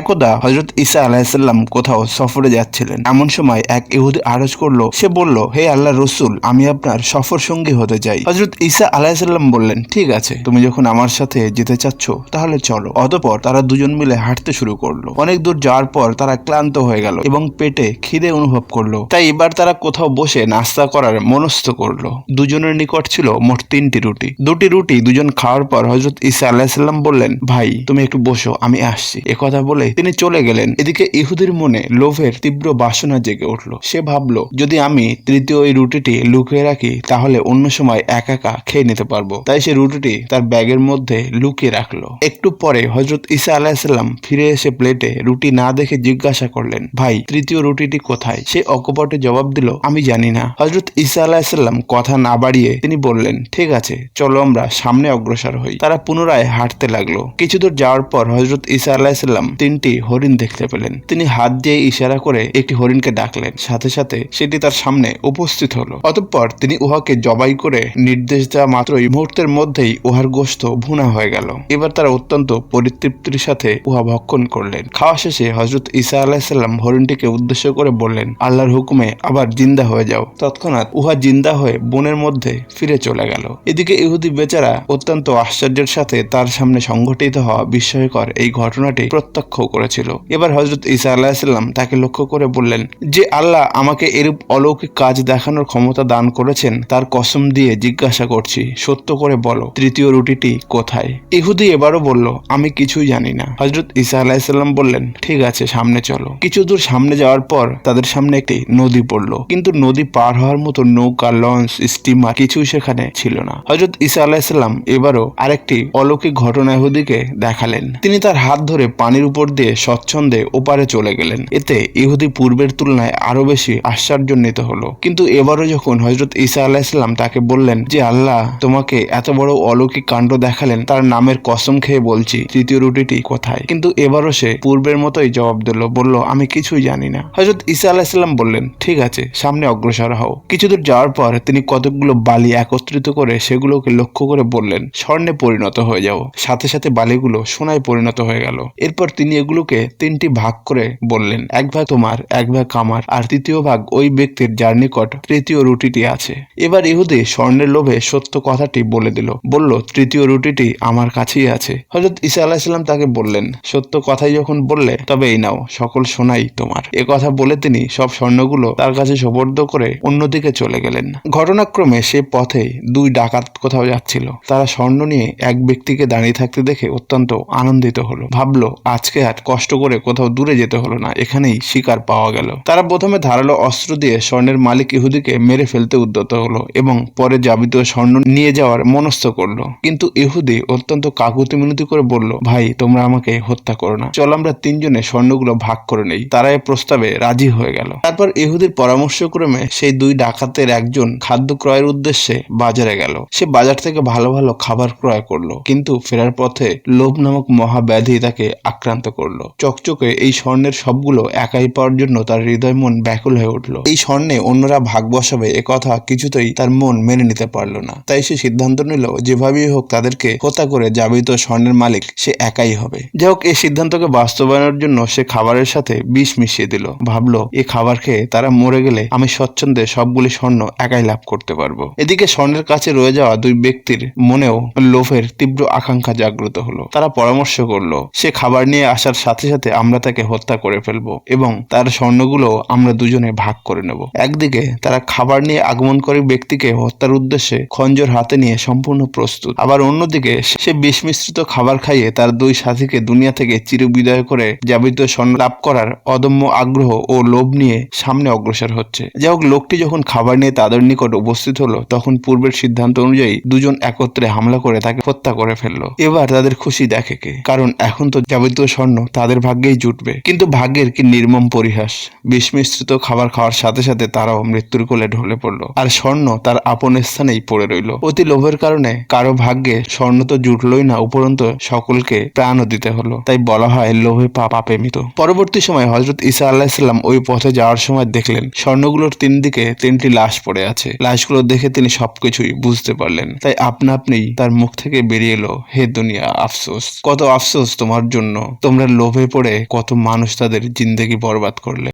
একদা হজরত ঈসা আলাহিসাল্লাম কোথাও সফরে যাচ্ছিলেন। এমন সময় এক ইহুদি আরজ করল, সে বলল, হে আল্লাহ রসুল, আমি আপনার সফর সঙ্গী হতে চাই। হজরত ঈসা আলাহিসাল্লাম বললেন, ঠিক আছে, তুমি যখন আমার সাথে যেতে চাচ্ছ, তাহলে চলো। অতপর তারা দুজন মিলে হাঁটতে শুরু করল। অনেক দূর যাওয়ার পর তারা ক্লান্ত হয়ে গেল এবং পেটে খিদে অনুভব করল। তাই এবার তারা কোথাও বসে নাস্তা করার মনস্থ করল। দুজনের নিকট ছিল মোট তিনটি রুটি। দুটি রুটি দুজন খাওয়ার পর হজরত ঈসা আলাহিসাল্লাম বললেন, ভাই, তুমি একটু বসো, আমি আসছি। একথা বলে তিনি চলে গেলেন। এদিকে ইহুদির মনে লোভের তীব্র বাসনা জেগে উঠল। সে ভাবলো, যদি আমি তৃতীয় ওই রুটিটি লুকিয়ে রাখি, তাহলে অন্য সময় একা একা খেয়ে নিতে পারব। তাই সে রুটিটি তার ব্যাগের মধ্যে লুকিয়ে রাখল। একটু পরে হজরত ঈসা আলাহিসাল্লাম ফিরে এসে প্লেটে রুটি না দেখে জিজ্ঞাসা করলেন, ভাই, তৃতীয় রুটিটি কোথায়? সে অকপটে জবাব দিল, আমি জানি না। হজরত ঈসা আলাহিসাল্লাম কথা না বাড়িয়ে তিনি বললেন, ঠিক আছে, চলো আমরা সামনে অগ্রসর হই। তারা পুনরায় হাঁটতে লাগল। কিছু দূর যাওয়ার পর হজরত ঈসা আলাহিসাল্লাম তিনটি হরিণ দেখতে পেলেন। তিনি হাত দিয়ে ইশারা করে একটি হরিণকে ডাকলেন। সাথে সাথে সেটি তার সামনে উপস্থিত হলো। অতঃপর তিনি উহাকে জবাই করে নির্দেশ দেওয়া মাত্রই মুহূর্তের মধ্যেই উহার গোস্ত ভুনা হয়ে গেল। এবার তারা অত্যন্ত পরিতৃপ্তির সাথে উহা ভক্ষণ করলেন। খাওয়া শেষে হজরত ঈসা আলাহিসাল্লাম হরিণটিকে উদ্দেশ্য করে বললেন, আল্লাহর হুকুমে আবার জিন্দা হয়ে যাও। তৎক্ষণাৎ উহা জিন্দা হয়ে বনের মধ্যে ফিরে চলে গেল। এদিকে ইহুদি বেচারা অত্যন্ত আশ্চর্যের সাথে তার সামনে সংঘটিত হওয়া বিস্ময়কর এই ঘটনাটি প্রত্যক্ষ করেছিল। এবার হজরত ঈসা আলাহিসাল্লাম তাকে লক্ষ্য করে বললেন, যে আল্লাহ আমাকে এরূপ অলৌকিক কাজ দেখানোর ক্ষমতা দান করেছেন, তার কসম দিয়ে জিজ্ঞাসা করছি। সত্য করে বলো, তৃতীয় রুটিটি কোথায়? ইহুদি এবারও বলল, আমি কিছুই জানি না। হজরত ঈসা আলাহিসাল্লাম বললেন, ঠিক আছে, সামনে চলো। কিছু দূর সামনে যাওয়ার পর তাদের সামনে একটি নদী পড়ল। কিন্তু নদী পার হওয়ার মতো নৌকা, লঞ্চ, স্টিমার কিছুই সেখানে ছিল না। হজরত ঈসা আলাহিসাল্লাম এবারও আরেকটি অলৌকিক ঘটনা ইহুদিকে দেখালেন। তিনি তার হাত ধরে পানির উপর দিয়ে স্বচ্ছন্দে ওপারে চলে গেলেন। এতে ইহুদি পূর্বের তুলনায় আরও বেশি আশ্চর্যান্বিত হলো। কিন্তু এবারও যখন হজরত ঈসা আলাহিসাল্লাম তাকে বললেন যে, আল্লাহ, তোমাকে এত বড় অলৌকিক কাণ্ড দেখালেন, তার নামের কসম খেয়ে বলছি, তৃতীয় রুটিটি কোথায়? কিন্তু এবারও সে পূর্বের মতোই জবাব দিল, বলল, আমি কিছুই জানি না। হজরত ঈসা আলাহিসাল্লাম বললেন, ঠিক আছে, সামনে অগ্রসর হও। কিছু দূর যাওয়ার পর তিনি কতকগুলো বালি একত্রিত করে সেগুলোকে লক্ষ্য করে বললেন, স্বর্ণে পরিণত হয়ে যাও। সাথে সাথে বালিগুলো সোনায় পরিণত হয়ে গেল। এরপর তিনি এগুলোকে তিনটি ভাগ করে বললেন, এক ভাগ তোমার, এক ভাগ আমার, আর তৃতীয় ভাগ ওই ব্যক্তির যার নিকট তৃতীয় রুটিটি আছে। এবার ইহুদি স্বর্ণের লোভে সত্য কথাটি বলে দিল। বলল, তৃতীয় রুটিটি আমার কাছেই আছে। হজরত ঈসা আলাহিসাল্লাম তাকে বললেন, সত্য কথাই যখন বললে তবে এই নাও, সকল সোনাই তোমার। এ কথা বলে তিনি সব স্বর্ণগুলো তার কাছে সোপর্দ করে অন্যদিকে চলে গেলেন। ঘটনাক্রমে সে পথে দুই ডাকাত কোথাও যাচ্ছিল। তারা স্বর্ণ নিয়ে এক ব্যক্তিকে দাঁড়িয়ে থাকতে দেখে অত্যন্ত আনন্দিত হলো। ভাবলো, আজকে আর কষ্ট করে কোথাও দূরে যেতে হলো না, এখানেই শিকার পাওয়া গেল। তারা প্রথমে ধারালো অস্ত্র দিয়ে স্বর্ণের মালিক ইহুদিকে মেরে ফেলতে উদ্যত হলো এবং পরে যাবিতীয় স্বর্ণ নিয়ে যাওয়ার মনস্থ করল। কিন্তু ইহুদি অত্যন্ত কাকুতি মিনতি করে বলল, ভাই, তোমরা আমাকে হত্যা করো না। চল আমরা তিনজনে স্বর্ণগুলো ভাগ করে নেই। তারা এ প্রস্তাবে রাজি হয়ে গেল। তারপর ইহুদির পরামর্শক্রমে সেই দুই ডাকাতের একজন খাদ্য ক্রয়ের উদ্দেশ্যে বাজারে গেল। সে বাজার থেকে ভালো ভালো খাবার ক্রয় করল, কিন্তু ফেরার পথে লোভ নামক মহাব্যাধি তাকে আক্রান্ত করল। চকচকে এই স্বর্ণের সবগুলো একাই পাওয়ার জন্য তার হৃদয় মন ব্যাকুল হয়ে উঠল। এই স্বর্ণে অন্যরা ভাগ বসাবে এ কথা কিছুতেই তার মন মেনে নিতে পারল না। তাই সে সিদ্ধান্ত নিল, যেভাবেই হোক তাদেরকে হত্যা করে যাবিত স্বর্ণের মালিক সে একাই হবে। যাই হোক, এই সিদ্ধান্তকে বাস্তবায়নের জন্য সে খাবারের সাথে বিষ মিশিয়ে দিল। ভাবলো, এ খাবার খেয়ে তারা মরে গেলে আমি স্বচ্ছন্দে সবগুলি স্বর্ণ একাই লাভ করতে পারব। এদিকে স্বর্ণের কাছে রয়ে যাওয়া দুই ব্যক্তির মনেও লোভের তীব্র আকাঙ্ক্ষা জাগ্রত হলো। তারা পরামর্শ করল, সে খাবার নিয়ে আসার সাথে সাথে আমরা তাকে হত্যা করে ফেলব এবং তার স্বর্ণগুলো আমরা দুজনে ভাগ করে নেব। একদিকে তারা খাবার নিয়ে আগমনকারী ব্যক্তিকে হত্যার উদ্দেশ্যে খঞ্জর হাতে নিয়ে সম্পূর্ণ প্রস্তুত। আবার অন্যদিকে সে বিষ মিশ্রিত খাবার খাইয়ে তার দুই সাথীকে দুনিয়া থেকে চিরবিদায় করে যাবিতীয় স্বর্ণ লাভ করার অদম্য আগ্রহ ও লোভ নিয়ে সামনে অগ্রসর হচ্ছে। যাই হোক, লোকটি যখন খাবার নিয়ে তাদের নিকট উপস্থিত হলো, তখন পূর্বের সিদ্ধান্ত অনুযায়ী দুজন একত্রে হামলা করে তাকে হত্যা করে ফেলল। এবার তাদের খুশি দেখে কে? কারণ এখন তো যাবতীয় স্বর্ণ তাদের ভাগ্যেই জুটবে। কিন্তু ভাগ্যের কি নির্মম পরিহাস? বিষ মিশ্রিত খাবার খাওয়ার সাথে সাথে তারাও মৃত্যুর কোলে ঢলে পড়ল। আর স্বর্ণ তার আপন স্থানেই পড়ে রইল। অতি লোভের কারণে কারও ভাগ্যে স্বর্ণ তো জুটলই না, উপরন্ত সকলকে প্রাণও দিতে হলো। তাই বলা হয় লোভে পাপে মৃত পরবর্তী সময় হজরত ঈসা আল্লাহিসাল্লাম ওই পথে যাওয়ার সময় দেখলেন, স্বর্ণগুলোর তিন দিকে তিনটি লাশ পড়ে আছে। লাশগুলো দেখে তিনি সবকিছুই বুঝতে পারলেন। তাই আপনা আপনিই তার মুখ থেকে বেরিয়ে এলো, হে দুনিয়া, আফসোস, কত আফসোস তোমার জন্য। তোমরা বাংলার লোভে পড়ে কত মানুষ তাদের জিন্দেগি বরবাদ করলে।